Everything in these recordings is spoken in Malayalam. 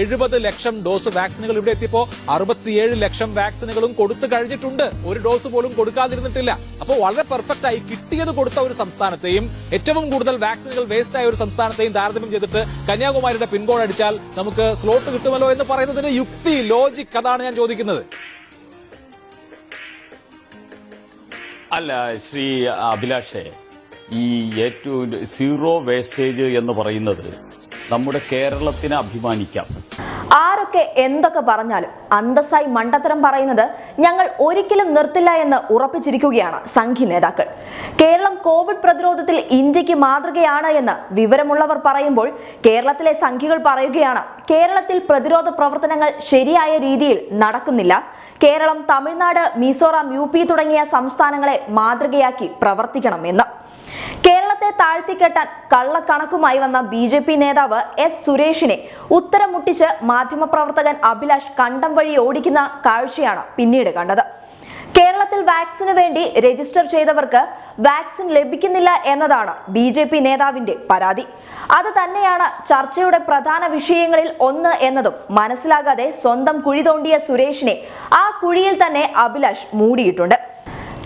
എഴുപത് ലക്ഷം ഡോസ് വാക്സിനുകൾ ഇവിടെ എത്തിയപ്പോ അറുപത്തിയേഴ് ലക്ഷം വാക്സിനുകളും കൊടുത്തു കഴിഞ്ഞിട്ടുണ്ട്. ഒരു ഡോസ് പോലും കൊടുക്കാതിരുന്നിട്ടില്ല. അപ്പോൾ വളരെ പെർഫെക്റ്റ് ആയി കിട്ടിയത് കൊടുത്ത ഒരു സംസ്ഥാനത്തെയും ഏറ്റവും കൂടുതൽ വാക്സിനുകൾ വേസ്റ്റ് ആയ ഒരു സംസ്ഥാനത്തെയും താരതമ്യം ചെയ്തിട്ട് കന്യാകുമാരിയുടെ പിൻകോഡ് അടിച്ചാൽ നമുക്ക് സ്ലോട്ട് കിട്ടുമല്ലോ എന്ന് പറയുന്നതിന് യുക്തി ലോജിക് അതാണ് ഞാൻ ചോദിക്കുന്നത്. അല്ല ശ്രീ അഭിലാഷേ ഈ ഏറ്റവും സീറോ വേസ്റ്റേജ് എന്ന് പറയുന്നത് നമ്മുടെ കേരളത്തിന് അഭിമാനിക്കാം. ആരൊക്കെ എന്തൊക്കെ പറഞ്ഞാലും അന്തസ്സായി മണ്ടത്തരം പറയുന്നത് ഞങ്ങൾ ഒരിക്കലും നിർത്തില്ല എന്ന് ഉറപ്പിച്ചിരിക്കുകയാണ് സംഘി നേതാക്കൾ. കേരളം കോവിഡ് പ്രതിരോധത്തിൽ ഇന്ത്യയ്ക്ക് മാതൃകയാണ് എന്ന് വിവരമുള്ളവർ പറയുമ്പോൾ കേരളത്തിലെ സംഘികൾ പറയുകയാണ് കേരളത്തിൽ പ്രതിരോധ പ്രവർത്തനങ്ങൾ ശരിയായ രീതിയിൽ നടക്കുന്നില്ല. കേരളം തമിഴ്നാട് മിസോറാം യു തുടങ്ങിയ സംസ്ഥാനങ്ങളെ മാതൃകയാക്കി പ്രവർത്തിക്കണമെന്ന്. കേരളത്തെ താഴ്ത്തിക്കെട്ടാൻ കള്ളക്കണക്കുമായി വന്ന ബി ജെ പി നേതാവ് എസ് സുരേഷിനെ ഉത്തരം മുട്ടിച്ച് മാധ്യമപ്രവർത്തകൻ അഭിലാഷ് കണ്ടം വഴി ഓടിക്കുന്ന കാഴ്ചയാണ് പിന്നീട് കണ്ടത്. കേരളത്തിൽ വാക്സിന് വേണ്ടി രജിസ്റ്റർ ചെയ്തവർക്ക് വാക്സിൻ ലഭിക്കുന്നില്ല എന്നതാണ് ബി ജെ പി നേതാവിന്റെ പരാതി. അത് തന്നെയാണ് ചർച്ചയുടെ പ്രധാന വിഷയങ്ങളിൽ ഒന്ന് എന്നതും മനസ്സിലാകാതെ സ്വന്തം കുഴി തോണ്ടിയ സുരേഷിനെ ആ കുഴിയിൽ തന്നെ അഭിലാഷ് മൂടിയിട്ടുണ്ട്.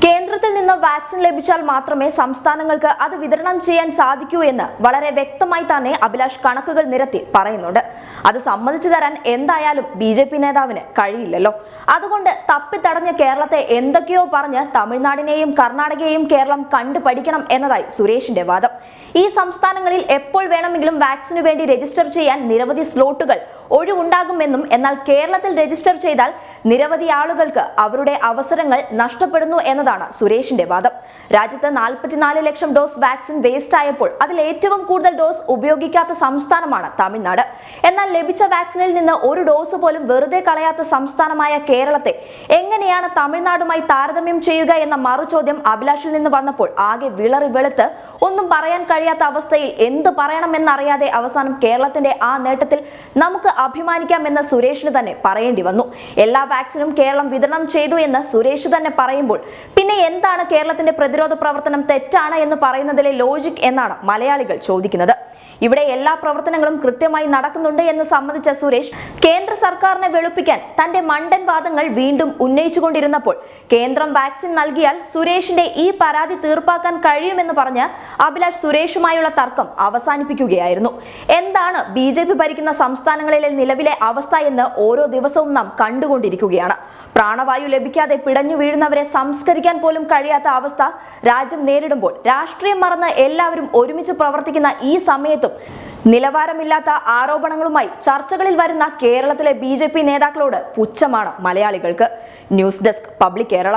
കേന്ദ്രത്തിൽ നിന്ന് വാക്സിൻ ലഭിച്ചാൽ മാത്രമേ സംസ്ഥാനങ്ങൾക്ക് അത് വിതരണം ചെയ്യാൻ സാധിക്കൂ എന്ന് വളരെ വ്യക്തമായി തന്നെ അഭിലാഷ് കണക്കുകൾ നിരത്തി പറയുന്നുണ്ട്. അത് സമ്മതിച്ചു തരാൻ എന്തായാലും ബി ജെ പി നേതാവിന് കഴിയില്ലല്ലോ. അതുകൊണ്ട് തപ്പിത്തടഞ്ഞ കേരളത്തെ എന്തൊക്കെയോ പറഞ്ഞ് തമിഴ്നാടിനെയും കർണാടകയെയും കേരളം കണ്ടു പഠിക്കണം എന്നതായി സുരേഷിന്റെ വാദം. ഈ സംസ്ഥാനങ്ങളിൽ എപ്പോൾ വേണമെങ്കിലും വാക്സിനു വേണ്ടി രജിസ്റ്റർ ചെയ്യാൻ നിരവധി സ്ലോട്ടുകൾ ഒഴിവുണ്ടാകുമെന്നും എന്നാൽ കേരളത്തിൽ രജിസ്റ്റർ ചെയ്താൽ നിരവധി ആളുകൾക്ക് അവരുടെ അവസരങ്ങൾ നഷ്ടപ്പെടുന്നു എന്നതാണ് സുരേഷിന്റെ വാദം. രാജ്യത്ത് നാൽപ്പത്തിനാല് ലക്ഷം ഡോസ് വാക്സിൻ വേസ്റ്റ് ആയപ്പോൾ അതിൽ ഏറ്റവും കൂടുതൽ ഡോസ് ഉപയോഗിക്കാത്ത സംസ്ഥാനമാണ് തമിഴ്നാട്. എന്നാൽ ലഭിച്ച വാക്സിനിൽ നിന്ന് ഒരു ഡോസ് പോലും വെറുതെ കളയാത്ത സംസ്ഥാനമായ കേരളത്തെ എങ്ങനെയാണ് തമിഴ്നാടുമായി താരതമ്യം ചെയ്യുക എന്ന മറുചോദ്യം അഭിലാഷിൽ നിന്ന് വന്നപ്പോൾ ആകെ വിളറി വെളുത്ത് ഒന്നും പറയാൻ കഴിയാത്ത അവസ്ഥയിൽ എന്ത് പറയണമെന്നറിയാതെ അവസാനം കേരളത്തിന്റെ ആ നേട്ടത്തിൽ നമുക്ക് അഭിമാനിക്കാമെന്ന് സുരേഷിന് തന്നെ പറയേണ്ടി വന്നു. എല്ലാ വാക്സിനും കേരളം വിതരണം ചെയ്തു എന്ന് സുരേഷ് തന്നെ പറയുമ്പോൾ പിന്നെ എന്താണ് കേരളത്തിന്റെ പ്രതിരോധ പ്രവർത്തനം തെറ്റാണ് എന്ന് പറയുന്നതിലെ ലോജിക് എന്നാണ് മലയാളികൾ ചോദിക്കുന്നത്. ഇവിടെ എല്ലാ പ്രവർത്തനങ്ങളും കൃത്യമായി നടക്കുന്നുണ്ട് എന്ന് സമ്മതിച്ച സുരേഷ് കേന്ദ്ര സർക്കാരിനെ വെളുപ്പിക്കാൻ തന്റെ മണ്ടൻ വാദങ്ങൾ വീണ്ടും ഉന്നയിച്ചുകൊണ്ടിരുന്നപ്പോൾ കേന്ദ്രം വാക്സിൻ നൽകിയാൽ സുരേഷിന്റെ ഈ പരാതി തീർപ്പാക്കാൻ കഴിയുമെന്ന് പറഞ്ഞ് അഭിലാഷ് സുരേഷുമായുള്ള തർക്കം അവസാനിപ്പിക്കുകയായിരുന്നു. എന്താണ് ബി ജെ പി ഭരിക്കുന്ന സംസ്ഥാനങ്ങളിലെ നിലവിലെ അവസ്ഥ എന്ന് ഓരോ ദിവസവും നാം കണ്ടുകൊണ്ടിരിക്കുകയാണ്. പ്രാണവായു ലഭിക്കാതെ പിടഞ്ഞു വീഴുന്നവരെ സംസ്കരിക്കാൻ പോലും കഴിയാത്ത അവസ്ഥ രാജ്യം നേരിടുമ്പോൾ രാഷ്ട്രീയം മറന്ന് എല്ലാവരും ഒരുമിച്ച് പ്രവർത്തിക്കുന്ന ഈ സമയത്തും നിലവാരമില്ലാത്ത ആരോപണങ്ങളുമായി ചർച്ചകളിൽ വരുന്ന കേരളത്തിലെ ബി നേതാക്കളോട് പുച്ഛമാണ് മലയാളികൾക്ക്. News desk public Kerala.